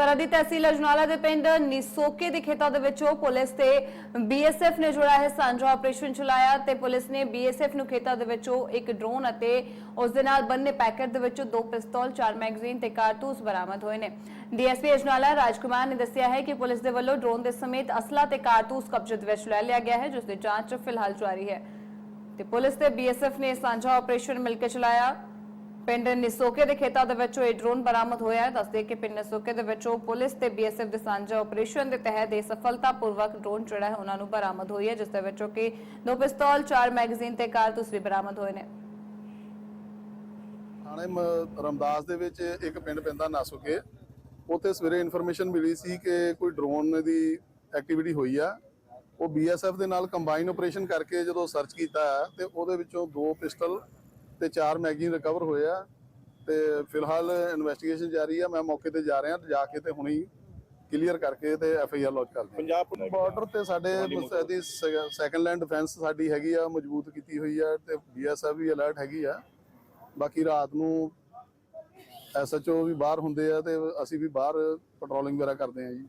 ਸਰਹੱਦੀ ਤਹਿਸੀਲ ਅਜਨਾਲਾ ਦੇ ਪਿੰਡ ਨਿਸੋਕੇ ਦੇ ਖੇਤਾਂ ਦੇ ਵਿੱਚੋਂ ਪੁਲਿਸ ਤੇ ਬੀਐਸਐਫ ਨੇ ਜੁੜਾ ਹੈ ਸਾਂਝਾ ਆਪਰੇਸ਼ਨ ਚਲਾਇਆ ਤੇ ਪੁਲਿਸ ਨੇ ਬੀਐਸਐਫ ਨੂੰ ਖੇਤਾਂ ਦੇ ਵਿੱਚੋਂ ਇੱਕ ਡਰੋਨ ਅਤੇ ਉਸ ਦੇ ਨਾਲ ਬੰਨੇ ਪੈਕੇਟ ਦੇ ਵਿੱਚੋਂ ਦੋ ਪਿਸਤੌਲ, ਚਾਰ ਮੈਗਜ਼ੀਨ ਤੇ ਕਾਰਤੂਸ ਬਰਾਮਦ ਹੋਏ ਨੇ। ਡੀਐਸਪੀ ਅਜਨਾਲਾ ਰਾਜਕੁਮਾਰ ਨੇ ਦੱਸਿਆ ਹੈ ਕਿ ਪੁਲਿਸ ਦੇ ਵੱਲੋਂ ਡਰੋਨ ਦੇ ਸਮੇਤ ਅਸਲਾ ਤੇ ਕਾਰਤੂਸ ਕਬਜ਼ੇ ਦੇ ਵਿੱਚ ਲੈ ਲਿਆ ਗਿਆ ਹੈ, ਜਿਸ ਦੀ ਜਾਂਚ ਫਿਲਹਾਲ ਜਾਰੀ ਹੈ। ਤੇ ਪੁਲਿਸ ਤੇ ਬੀਐਸਐਫ ਨੇ ਸਾਂਝਾ ਆਪਰੇਸ਼ਨ ਮਿਲ ਕੇ ਚਲਾਇਆ। ਪਿੰਡ ਨਿਸੋਕੇ ਦੇ ਖੇਤਾਂ ਦੇ ਵਿੱਚੋਂ ਇਹ ਡਰੋਨ ਬਰਾਮਦ ਹੋਇਆ ਹੈ। ਦੱਸਦੇ ਕਿ ਪਿੰਡ ਨਿਸੋਕੇ ਦੇ ਵਿੱਚੋਂ ਪੁਲਿਸ ਤੇ ਬੀਐਸਐਫ ਦੇ ਸਾਂਝਾ ਆਪਰੇਸ਼ਨ ਦੇ ਤਹਿਤ ਇਹ ਸਫਲਤਾਪੂਰਵਕ ਡਰੋਨ ਜਿਹੜਾ ਹੈ, ਉਹਨਾਂ ਨੂੰ ਬਰਾਮਦ ਹੋਈ ਹੈ, ਜਿਸ ਦੇ ਵਿੱਚੋਂ ਕਿ ਦੋ ਪਿਸਤੌਲ, ਚਾਰ ਮੈਗਜ਼ੀਨ ਤੇ ਕਾਰਤੂਸ ਵੀ ਬਰਾਮਦ ਹੋਏ ਨੇ। ਥਾਣੇ ਮ- ਰਮਦਾਸ ਦੇ ਵਿੱਚ ਇੱਕ ਪਿੰਡ ਪੈਂਦਾ ਨਾਸੋਕੇ। ਉੱਥੇ ਸਵੇਰੇ ਇਨਫੋਰਮੇਸ਼ਨ ਮਿਲੀ ਸੀ ਕਿ ਕੋਈ ਡਰੋਨ ਦੀ ਐਕਟੀਵਿਟੀ ਹੋਈ ਆ। ਉਹ ਬੀਐਸਐਫ ਦੇ ਨਾਲ ਕੰਬਾਈਨ ਆਪਰੇਸ਼ਨ ਕਰਕੇ ਜਦੋਂ ਸਰਚ ਕੀਤਾ ਤੇ ਉਹਦੇ ਵਿੱਚੋਂ ਦੋ ਪਿਸਟਲ ਤੇ ਚਾਰ ਮੈਗਜ਼ੀਨ ਰਿਕਵਰ ਹੋਏ ਆ ਤੇ ਫਿਲਹਾਲ ਇਨਵੈਸਟੀਗੇਸ਼ਨ ਜਾਰੀ ਆ। ਮੈਂ ਮੌਕੇ ਤੇ ਜਾ ਰਿਹਾ ਤੇ ਜਾ ਕੇ ਤੇ ਹੁਣੀ ਕਲੀਅਰ ਕਰਕੇ ਤੇ ਐਫ ਆਈ ਆਰ ਲੌਂਚ ਕਰਦੇ ਪੰਜਾਬ ਬਾਰਡਰ ਤੇ ਸਾਡੇ ਦੀ ਸੈਕੰਡ ਲੈਂਡ ਡਿਫੈਂਸ ਸਾਡੀ ਹੈਗੀ ਆ ਮਜ਼ਬੂਤ ਕੀਤੀ ਹੋਈ ਆ ਤੇ ਬੀਐਸਐਫ ਵੀ ਅਲਰਟ ਹੈਗੀ ਆ। ਬਾਕੀ ਰਾਤ ਨੂੰ ਐਸਐਚਓ ਵੀ ਬਾਹਰ ਹੁੰਦੇ ਆ ਤੇ ਅਸੀਂ ਵੀ ਬਾਹਰ ਪੈਟਰੋਲਿੰਗ ਵਗੈਰਾ ਕਰਦੇ ਆ ਜੀ।